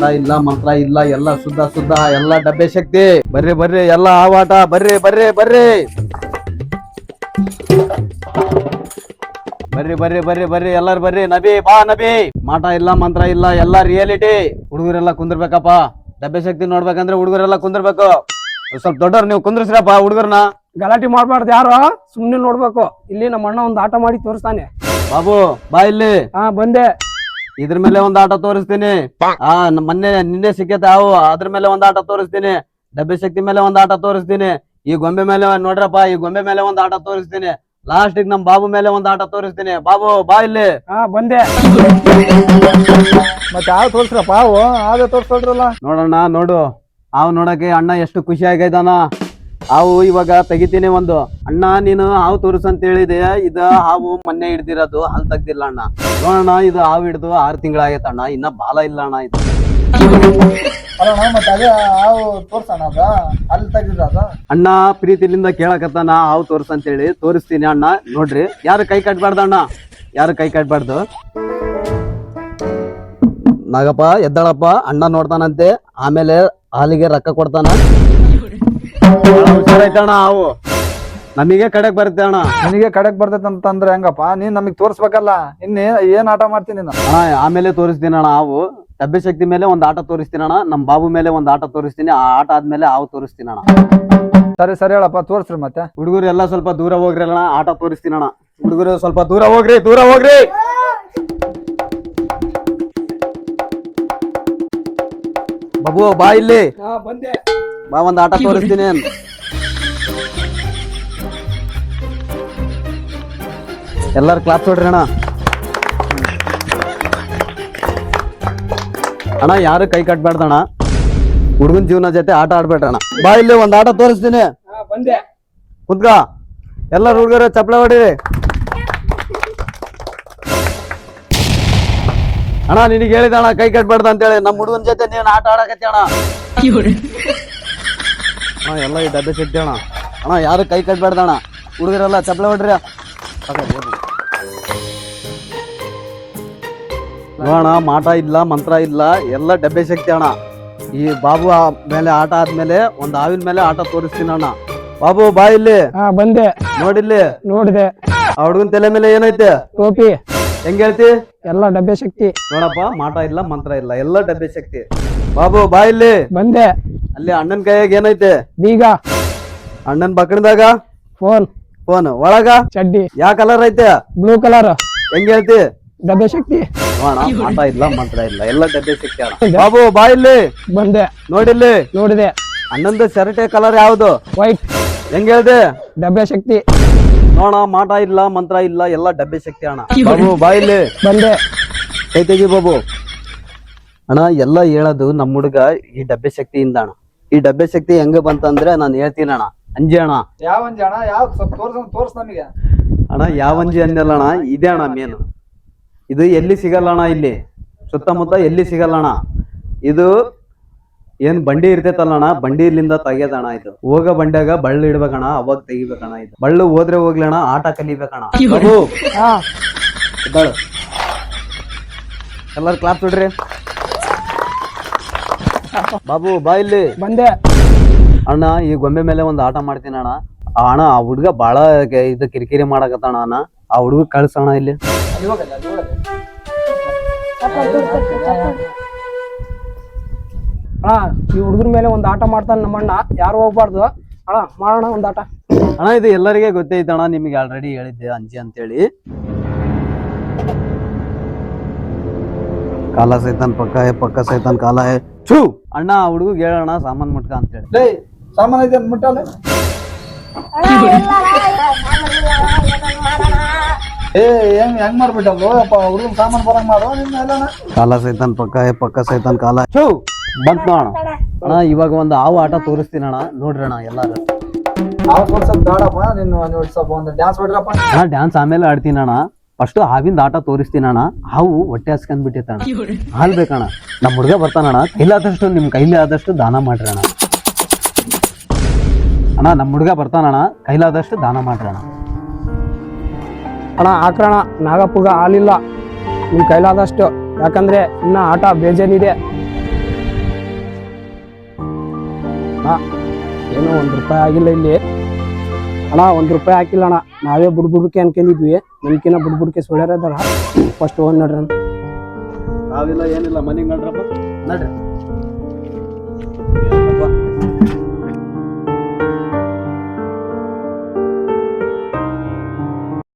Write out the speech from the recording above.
ಮಾಟ ಇಲ್ಲ ಮಂತ್ರ ಇಲ್ಲ ಎಲ್ಲ ಶುದ್ಧ ಶುದ್ಧ ಎಲ್ಲ ಡಬ್ಬೆ ಶಕ್ತಿ. ಬರ್ರಿ ಬರ್ರಿ ಎಲ್ಲ ಆವಾಟ ಬರ್ರಿ ಬರ್ರಿ ಬರ್ರಿ. ಬರ್ರಿ ಬರ್ರಿ ಬರ್ರಿ ಬರ್ರಿ ಎಲ್ಲಾರು ಬರ್ರಿ. ನಬಿ ಬಾ ನಬಿ. ಮಾಟ ಇಲ್ಲ ಮಂತ್ರ ಇಲ್ಲ ಎಲ್ಲ ರಿಯಾಲಿಟಿ ಹುಡುಗರೆಲ್ಲ ಕುಂದಿರ್ಬೇಕಪ್ಪ. ಡಬ್ಬೆ ಶಕ್ತಿ ನೋಡ್ಬೇಕಂದ್ರೆ ಹುಡುಗರೆಲ್ಲ ಕುಂದಿರ್ಬೇಕು. ಸ್ವಲ್ಪ ದೊಡ್ಡವ್ರು ನೀವು ಕುಂದ್ರಸ್ರಪ್ಪ ಹುಡುಗರ್ನ. ಗಲಾಟೆ ಮಾಡ್ಬಾರ್ದು ಯಾರು? ಸುಮ್ನೆ ನೋಡ್ಬೇಕು. ಇಲ್ಲಿ ನಮ್ಮ ಅಣ್ಣ ಒಂದು ಆಟ ಮಾಡಿ ತೋರಿಸ್ತಾನೆ. ಬಾಬು ಬಾ ಇಲ್ಲಿ. ಹಾ ಬಂದೆ. ಇದ್ರ ಮೇಲೆ ಒಂದ್ ಆಟ ತೋರಿಸ್ತೀನಿ. ಆ ಮೊನ್ನೆ ನಿನ್ನೆ ಸಿಕ್ಕೈತೆ ಅವು. ಅದ್ರ ಮೇಲೆ ಒಂದ್ ಆಟ ತೋರಿಸ್ತೀನಿ. ಡಬ್ಬಿ ಶಕ್ತಿ ಮೇಲೆ ಒಂದ್ ಆಟ ತೋರಿಸ್ತೀನಿ. ಈ ಗೊಂಬೆ ಮೇಲೆ ನೋಡ್ರಪ್ಪ ಈ ಗೊಂಬೆ ಮೇಲೆ ಒಂದ್ ಆಟ ತೋರಿಸ್ತೀನಿ. ಲಾಸ್ಟ್ ನಮ್ ಬಾಬು ಮೇಲೆ ಒಂದ್ ಆಟ ತೋರಿಸ್ತೀನಿ. ಬಾಬು ಬಾ ಇಲ್ಲಿ. ಹಾ ಬಂದೆ. ಮತ್ತೆ ಯಾವ ತೋರ್ಸ್ರಪ್ಪ ಅವು? ಅದೇ ತೋರ್ಸಲ್ರಲ್ಲ ನೋಡೋಣ ನೋಡು. ಅವ್ ನೋಡಕ್ಕೆ ಅಣ್ಣ ಎಷ್ಟು ಖುಷಿ ಆಗೈದಾನ ಹಾವು ಇವಾಗ ತೆಗಿತೀನಿ ಒಂದು. ಅಣ್ಣ ನೀನು ಹಾವು ತೋರಿಸು ಅಂತ ಹೇಳಿದೆ ಇದ ಹಾವು ಮೊನ್ನೆ ಹಿಡ್ದಿರೋದು ಹಲ್ ತೆಗ್ದಿಲ್ಲ ಅಣ್ಣ. ನೋಡೋಣ ಇದು ಹಾವು ಹಿಡ್ದು ಆರು ತಿಂಗಳಾಗೈತೆ ಅಣ್ಣ. ಇನ್ನ ಬಾಲ ಇಲ್ಲ ಅಣ್ಣ ಇದು. ಅಲ್ಲ ಮತ್ತೆ ಅದೇ ಹಾವು ತೋರ್ಸಣ ಅದ? ಅಲ್ಲಿ ತೆಗಿದ್ರ ಅದ? ಅಣ್ಣ ಪ್ರೀತಿಲಿಂದ ಕೇಳಕತ್ತಾನ ಹಾವು ತೋರ್ಸ್ ಅಂತೇಳಿ ತೋರಿಸ್ತೀನಿ ಅಣ್ಣ ನೋಡ್ರಿ. ಯಾರು ಕೈ ಕಟ್ಬಾರ್ದು ಅಣ್ಣ? ಯಾರು ಕೈ ಕಟ್ಬಾರ್ದು? ನಾಗಪ್ಪ ಎದ್ದಾಳಪ್ಪ ಅಣ್ಣ ನೋಡ್ತಾನಂತೆ. ಆಮೇಲೆ ಹಾಲಿಗೆ ರೊಕ್ಕ ಕೊಡ್ತಾನ. ಭಾಳ ಅವು. ನಮಗೆ ಕಡೆಗ್ ಬರುತ್ತೆ ಅಣ್ಣ. ನಿನಗೆ ಕಡೆಕ್ ಬರ್ತೈತೆ ಅಂತಂದ್ರೆ ಹೆಂಗಪ್ಪ? ನೀನ್ ನಮಗ್ ತೋರ್ಸ್ಬೇಕಲ್ಲ? ಇನ್ನೇ ಏನ್ ಆಟ ಮಾಡ್ತೀನಿ ನೀನು? ಅಣ್ಣ ಆಮೇಲೆ ತೋರಿಸ್ತೀನಿ ಅಣ್ಣ ಅವು. ಡಬ್ಬೆ ಶಕ್ತಿ ಮೇಲೆ ಒಂದ್ ಆಟ ತೋರಿಸ್ತೀನಿ ಅಣ್ಣ. ನಮ್ ಬಾಬು ಮೇಲೆ ಒಂದ್ ಆಟ ತೋರಿಸ್ತೀನಿ. ಆ ಆಟ ಆದ್ಮೇಲೆ ಅವು ತೋರಿಸ್ತೀನಿ ಅಣ್ಣ. ಸರಿ ಸರಿ ಹೇಳಪ್ಪ ತೋರ್ಸ್ರಿ ಮತ್ತೆ. ಹುಡುಗರು ಎಲ್ಲ ಸ್ವಲ್ಪ ದೂರ ಹೋಗ್ರಿ ಅಣ್ಣ. ಆಟ ತೋರಿಸ್ತೀನಿ ಅಣ್ಣ. ಹುಡುಗರು ಸ್ವಲ್ಪ ದೂರ ಹೋಗ್ರಿ ದೂರ ಹೋಗ್ರಿ. ಬಾಬು ಬಾ ಇಲ್ಲಿ. ಹಾ ಬಂದೆ. ಬಾ ಒಂದ್ ಆಟ ತೋರಿಸ್ತೀನಿ. ಎಲ್ಲಾರು ಕ್ಲಾಪ್ ನೋಡ್ರಿ ಅಣ್ಣ. ಅಣ್ಣ ಯಾರು ಕೈ ಕಟ್ಬೇಡ್ದಣ್ಣ ಹುಡುಗನ್ ಜೀವನ ಜೊತೆ ಆಟ ಆಡ್ಬೇಡ್ರಣ್ಣ ಬಾ ಇಲ್ಲಿ ಒಂದ್ ಆಟ ತೋರಿಸ್ತೀನಿ. ಹಾ ಬಂದೆ. ಕುತ್ಕ. ಎಲ್ಲ ಹುಡುಗರ ಚಪ್ಪಳೆ ಹೊಡೀರಿ. ಅಣ್ಣ ನಿನಗೆ ಹೇಳಿದ ಅಣ್ಣ ಕೈ ಕಟ್ಬಾರ್ದು ಅಂತೇಳಿ. ನಮ್ಮ ಹುಡುಗನ ಜೊತೆ ನೀನು ಆಟ ಆಡಕತ್ತಿ ಅಣ್ಣ. ಅಣ್ಣ ಎಲ್ಲ ಈ ಡಬ್ಬೆ ಅಣ್ಣ. ಯಾರು ಕೈ ಕಟ್ಬಾರ್ದು ಅಣ್ಣ? ಹುಡುಗರೆಲ್ಲ ಚಪ್ಪಳೆ ಹೊಡ್ರಿ. ನೋಡೋಣ ಮಾಟ ಇಲ್ಲ ಮಂತ್ರ ಇಲ್ಲ ಎಲ್ಲ ಡಬ್ಬೆ ಶಕ್ತಿ ಅಣ್ಣ. ಈ ಬಾಬು ಆ ಮೇಲೆ ಆಟ ಆದ್ಮೇಲೆ ಒಂದ್ ಹಾವಿನ ಮೇಲೆ ಆಟ ತೋರಿಸ್ತೀನಿ ಅಣ್ಣ. ಬಾಬು ಬಾ ಇಲ್ಲಿ. ಹಾ ಬಂದೆ. ನೋಡಿಲ್ಲಿ ನೋಡಿದೆ. ಆ ಹುಡುಗನ್ ತಲೆ ಮೇಲೆ ಏನೈತೆ? ಟೋಪಿ. ಹೆಂಗ ಹೇಳ್ತಿ? ಎಲ್ಲ ಡಬ್ಬೆ ಶಕ್ತಿ. ನೋಡಪ್ಪ ಮಾಟ ಇಲ್ಲ ಮಂತ್ರ ಇಲ್ಲ ಎಲ್ಲ ಡಬ್ಬೆ ಶಕ್ತಿ. ಬಾಬು ಬಾ ಇಲ್ಲಿ. ಬಂದೆ. ಅಲ್ಲಿ ಅಣ್ಣನ್ ಕೈಯಾಗ ಏನೈತೆ? ಬೀಗ. ಅಣ್ಣನ್ ಬಕ್ಕಣದಾಗ ಫೋನ್. ಫೋನ್. ಒಳಗ? ಚಡ್ಡಿ. ಯಾ ಕಲರ್ ಐತೆ? Blue colour. ಹೆಂಗ ಹೇಳ್ತಿ? ಡಬ್ಬೆ ಶಕ್ತಿ? ಅಣ್ಣ ಮಾಟ ಇಲ್ಲ ಮಂತ್ರ ಇಲ್ಲ ಎಲ್ಲ ಡಬ್ಬೆ ಶಕ್ತಿ ಅಣ್ಣ ಬಾಬು ಬಾ ಇಲ್ಲಿ. ಬಂದೆ. ನೋಡಿಲ್ಲಿ. ನೋಡಿದೆ. ಅಣ್ಣಂದು ಶರ್ಟೆ ಕಲರ್ ಯಾವ್ದು? ವೈಟ್ ಹೆಂಗ್ ಹೇಳ್ದೆ? ಡಬ್ಬೆ ಶಕ್ತಿ. ನೋಡ ಮಾಟ ಇಲ್ಲ ಮಂತ್ರ ಇಲ್ಲ ಎಲ್ಲ ಡಬ್ಬೆ ಶಕ್ತಿ ಅಣ್ಣ. ಬಾಬು ಬಾ ಇಲ್ಲಿ. ಬಂದೆ. ಕೈ ತೆಗಿ ಬಾಬು. ಅಣ್ಣ ಎಲ್ಲ ಹೇಳೋದು ನಮ್ಮ ಹುಡುಗ ಈ ಡಬ್ಬೆ ಶಕ್ತಿಯಿಂದ ಅಣ್ಣ. ಈ ಡಬ್ಬೆ ಶಕ್ತಿ ಹೆಂಗ ಬಂತಂದ್ರೆ ನಾನು ಹೇಳ್ತೀನಿ ಅಣ್ಣ. ಅಂಜಿ ಅಣ್ಣ. ಯಾವ ಅಂಜಿ ಅಣ್ಣ? ಯಾವ ಸ್ವಲ್ಪ ತೋರ್ಸ ತೋರ್ಸ್ ನಮಗೆ. ಅಣ್ಣ ಯಾವ ಅಂಜಿ ಅಂದಲ್ಲ ಅಣ್ಣ ಇದೇ ಅಣ್ಣ ಮೇನು ಇದು ಎಲ್ಲಿ ಸಿಗಲ್ಲ ಅಣ್ಣ ಇಲ್ಲಿ? ಸುತ್ತಮುತ್ತ ಎಲ್ಲಿ ಸಿಗಲ್ಲ ಅಣ್ಣ ಇದು ಏನ್ ಬಂಡಿ ಇರ್ತೈತಲ್ಲಣ ಬಂಡಿ ಬಂಡಿಲಿಂದ ತೆಗ್ಯದಣ್ಣ ಇದು. ಹೋಗ ಬಂಡ್ಯಾಗ ಬಳ್ಳು ಇಡ್ಬೇಕಣ್ಣ ಅವಾಗ ತೆಗಿಬೇಕಣ್ಣ ಇದು. ಬಳ್ಳು ಹೋದ್ರೆ ಹೋಗ್ಲಣ್ಣ ಆಟ ಕಲಿಬೇಕಣ್ಣ. ಹಾ. ಎದ್ದಾಳು ಎಲ್ಲಾರು ಕ್ಲಾಪ್ ಬಿಡ್ರಿ ಬಾಬು ಬಾ ಇಲ್ಲಿ. ಬಂದೆ. ಅಣ್ಣ ಈ ಗೊಂಬೆ ಮೇಲೆ ಒಂದು ಆಟ ಮಾಡ್ತೀನಿ ಅಣ್ಣ ಆ ಅಣ್ಣ ಆ ಹುಡ್ಗ ಬಹಳ ಇದು ಕಿರಿಕಿರಿ ಮಾಡಕತ್ತಣ್ಣ ಅಣ್ಣ. ಆ ಹುಡುಗ ಕಳ್ಸೋಣ ಇಲ್ಲಿ. ಅಣ್ಣ ಈ ಹುಡುಗರ ಮೇಲೆ ಒಂದು ಆಟ ಮಾಡ್ತಾನೆ ನಮ್ಮ ಅಣ್ಣ. ಯಾರು ಹೋಗ್ಬಾರ್ದು? ಅಣ್ಣ ಮಾಡೋಣ ಒಂದು ಆಟ. ಅಣ್ಣ ಇದು ಎಲ್ಲರಿಗೆ ಗೊತ್ತೈತೆ ಅಣ್ಣ ನಿಮಗೆ ಆಲ್ರೆಡಿ ಹೇಳಿದ್ದೆ ಅಂಜಿ ಅಂತೇಳಿ. ಕಾಲ ಸೈತಾನ್ ಪಕ್ಕ ಹೇ ಪಕ್ಕ ಸೈತಾನ್ ಕಾಲ ಹೇ. ಛೂ ಅಣ್ಣ ಆ ಹುಡುಗ ಹೇಳೋಣ ಸಾಮಾನ್ ಮುಟ್ಕ ಅಂತೇಳಿ. ಸಾಮಾನ್ ಐತೆ ಅಂತ ಮುಟ್ಟಲ್ಲ ಏ ಹೆಂಗ್ ಹೆಂಗ್ ಮಾಡ್ಬಿಟ್ಟಲ್ವ ಅಪ್ಪ ಹುಡುಗನ್ ಸಾಮಾನ್ ಬರಂಗ್ ಮಾಡೋ ನಿನ್ನ ಎಲ್ಲನ. ಕಾಲ ಸೈತಾನ್ ಪಕ್ಕ ಏ ಪಕ್ಕ ಸೈತಾನ್ ಕಾಲ. ಬಂತ ಬಂತ್ ಅಣ್ಣ. ಅಣ್ಣ ಇವಾಗ ಒಂದು ಹಾವು ಆಟ ತೋರಿಸ್ತೀನಿ ಅಣ್ಣ. ನೋಡ್ರಿ ಅಣ್ಣ ಎಲ್ಲಾರು. ಅವ್ ತೋರ್ಸದ್ ಬೇಡಪ್ಪ ನೀನು ನೀವು ಸ್ವಲ್ಪ ಒಂದು ಡ್ಯಾನ್ಸ್ ಬಿಡ್ರಪ್ಪ ಅಣ್ಣ ಡ್ಯಾನ್ಸ್ ಆಮೇಲೆ ಆಡ್ತೀನಿ ಅಣ್ಣ. ಫಸ್ಟ್ ಹಾವಿಂದ ಆಟ ತೋರಿಸ್ತೀನಿ ಅಣ್ಣ. ಹಾವು ಹೊಟ್ಟೆ ಹಸ್ಕೊಂಡ್ ಬಿಟ್ಟೈತೆ ಅಣ್ಣ. ಹಾಲ್ ಬೇಕಣ್ಣ ನಮ್ಮ ಹುಡುಗ ಬರ್ತಾನಣ್ಣ ಕೈಲಾದಷ್ಟು ನಿಮ್ ಕೈಲಿ ಆದಷ್ಟು ದಾನ ಮಾಡ್ರಿ ಅಣ್ಣ. ಅಣ್ಣ ನಮ್ಮ ಹುಡುಗ ಬರ್ತಾನಣ್ಣ ಕೈಲಾದಷ್ಟು ದಾನ ಮಾಡ್ರಿ ಅಣ್ಣ. ಹಣ ಹಾಕೋಣ ನಾಗಪ್ಪಗ ಆಲಿಲ್ಲ ನಿಮ್ಮ ಕೈಲಾದಷ್ಟು. ಯಾಕಂದರೆ ಇನ್ನು ಆಟ ಬೇಜಾನಿದೆ. ಏನೋ ಒಂದು ರೂಪಾಯಿ ಆಗಿಲ್ಲ ಇಲ್ಲಿ. ಅಣ್ಣ, ಒಂದು ರೂಪಾಯಿ ಹಾಕಿಲ್ಲ ಅಣ್ಣ. ನಾವೇ ಬುಡ್ಬುಡ್ಕೆ ಅನ್ಕೊಂಡಿದ್ವಿ. ನಮ್ಕಿನ್ನ ಬುಡ್ಬುಡ್ಕೆ ಸುಳ್ಯಾರದಾರ ಫಸ್ಟ್ ಹೋಗಿ ನಡ್ರಿ ನಾವಿಲ್ಲ, ಏನಿಲ್ಲ. ಮನೆಗೆ ನೋಡ್ರಪ್ಪ. ನೋಡ್ರಿ.